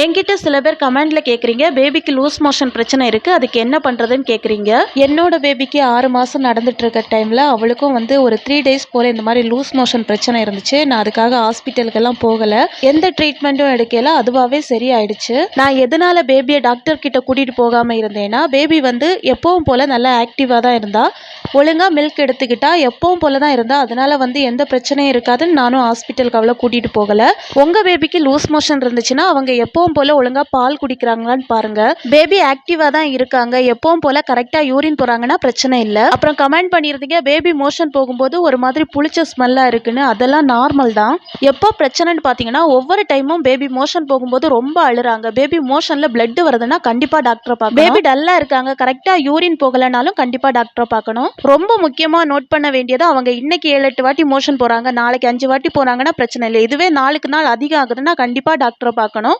என்கிட்ட சில பேர் கமெண்ட்ல கேட்குறீங்க பேபிக்கு லூஸ் மோஷன் பிரச்சனை இருக்குது அதுக்கு என்ன பண்ணுறதுன்னு கேட்குறீங்க என்னோட பேபிக்கு ஆறு மாதம் நடந்துட்டு இருக்க டைமில் அவளுக்கும் வந்து ஒரு த்ரீ டேஸ் போல் இந்த மாதிரி லூஸ் மோஷன் பிரச்சனை இருந்துச்சு. நான் அதுக்காக ஹாஸ்பிட்டலுக்கெல்லாம் போகலை. எந்த ட்ரீட்மெண்ட்டும் எடுக்கல. அதுவாகவே சரியாயிடுச்சு. நான் எதனால பேபியை டாக்டர் கிட்ட கூட்டிகிட்டு போகாமல் இருந்தேன்னா பேபி வந்து எப்பவும் போல் நல்லா ஆக்டிவாக தான் இருந்தா. ஒழுங்காக மில்க் எடுத்துக்கிட்டா எப்பவும் போல தான் இருந்தா. அதனால வந்து எந்த பிரச்சனையும் இருக்காதுன்னு நானும் ஹாஸ்பிட்டலுக்கு அவ்வளோ கூட்டிகிட்டு போகலை. உங்கள் பேபிக்கு லூஸ் மோஷன் இருந்துச்சுன்னா அவங்க எப்பவும் போல் ஒழுங்காக பால் குடிக்கிறாங்களான்னு பாருங்க. பேபி ஆக்டிவாக தான் இருக்காங்க. எப்பவும் போல் கரெக்டாக யூரின் போகிறாங்கன்னா பிரச்சனை இல்லை. அப்புறம் கமெண்ட் பண்ணியிருந்தீங்க பேபி மோஷன் போகும்போது ஒரு மாதிரி புளிச்ச ஸ்மெல்லாக இருக்குன்னு. அதெல்லாம் நார்மல் தான். எப்போ பிரச்சனைன்னு பார்த்தீங்கன்னா ஒவ்வொரு டைமும் பேபி மோஷன் போகும்போது ரொம்ப அழுறாங்க. பேபி மோஷனில் பிளட் வருதுன்னா கண்டிப்பாக டாக்டரை பார்க்கணும். பேபி டல்லாக இருக்காங்க. கரெக்டாக யூரின் போகலைனாலும் கண்டிப்பாக டாக்டரை பார்க்கணும். ரொம்ப முக்கியமாக நோட் பண்ண வேண்டியது அவங்க இன்னைக்கு ஏழு எட்டு வாட்டி மோஷன் போகிறாங்க நாளைக்கு அஞ்சு வாட்டி போகிறாங்கன்னா பிரச்சனை இல்லை. இதுவே நாளுக்கு நாள் அதிகம் ஆகுதுன்னா கண்டிப்பாக டாக்டரை பார்க்கணும்.